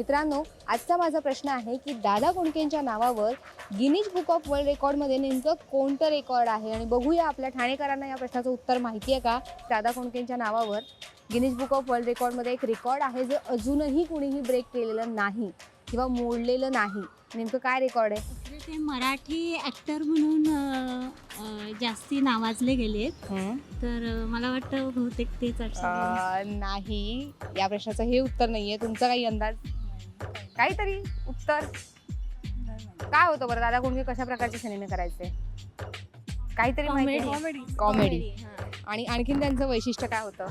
मित्रांनो आजचा माझा प्रश्न आहे की दादा कोंडकेंच्या नावावर गिनीज बुक ऑफ वर्ल्ड रेकॉर्डमध्ये नेमकं कोणतं रेकॉर्ड आहे? आणि बघूया आपल्या ठाणेकरांना या प्रश्नाचं उत्तर माहिती आहे का? दादा कोंडकेंच्या नावावर गिनीज बुक ऑफ वर्ल्ड रेकॉर्डमध्ये एक रेकॉर्ड आहे जे अजूनही कुणीही ब्रेक केलेलं नाही किंवा मोडलेलं नाही. नेमकं काय रेकॉर्ड आहे? ते मराठी ॲक्टर म्हणून अ, जास्ती नावाजले गेलेत तर मला वाटतं बहुतेक तेच असेल. नाही. या प्रश्नाचं हे उत्तर नाहीये. तुमचा काही अंदाज? काहीतरी उत्तर. काय होतं बरं दादा कोंडके कशा प्रकारचे सिनेमे करायचे? काहीतरी. कॉमेडी. हां. आणि आणखीन त्यांचं वैशिष्ट्य काय होतं?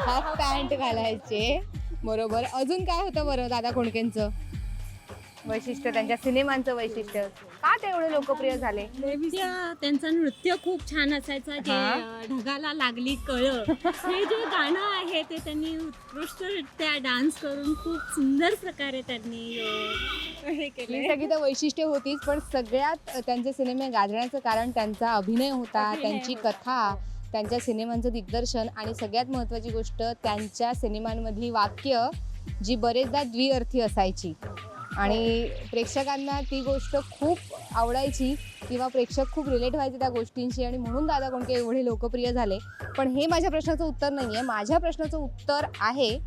हाफ पॅन्ट घालायचे. बरोबर. अजून काय होतं बरं दादा कोंडकेंचं वैशिष्ट्य त्यांच्या सिनेमांचं वैशिष्ट्य. का ते एवढे लोकप्रिय झाले? नृत्य त्यांचं नृत्य खूप छान असायचं जे ढगाला लागली कळ. हे जे गाणं आहे ते त्यांनी उत्कृष्टरित्या डान्स करून खूप सुंदर प्रकारे त्यांनी अ, हे ही केले सगळी तर वैशिष्ट्य होतीच पण सगळ्यात त्यांचे सिनेमे गाजण्याचं कारण त्यांचा अभिनय होता अभिनय त्यांची होता. कथा त्यांच्या सिनेमांचं दिग्दर्शन आणि सगळ्यात महत्त्वाची गोष्ट त्यांच्या सिनेमांमधली वाक्य जी बरेचदा द्विअर्थी असायची. आणि प्रेक्षकांना ती गोष्ट खूप आवडायची किंवा प्रेक्षक खूप रिलेट व्हायचे त्या गोष्टींशी आणि म्हणून दादा कोणके एवढे लोकप्रिय झाले. पण हे माझ्या प्रश्नाचं उत्तर नाही आहे माझ्या प्रश्नाचं उत्तर आहे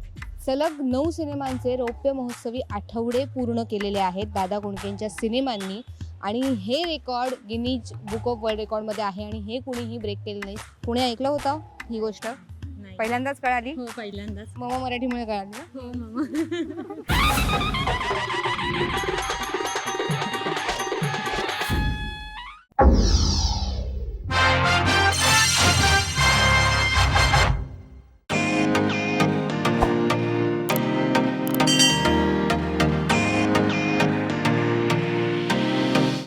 सलग नऊ सिनेमांचे रौप्य महोत्सवी आठवडे पूर्ण केलेले आहेत दादा कोंडकेंच्या सिनेमांनी. आणि हे record Guinness book of world रेकॉर्डमध्ये आहे आणि हे कुणीही ब्रेक केलं नाही. कुणी ऐकलं होतं ही गोष्ट. पहिल्यांदाच कळाली. हो पहिल्यांदाच. मग मराठीमुळे कळाली ना? हो मग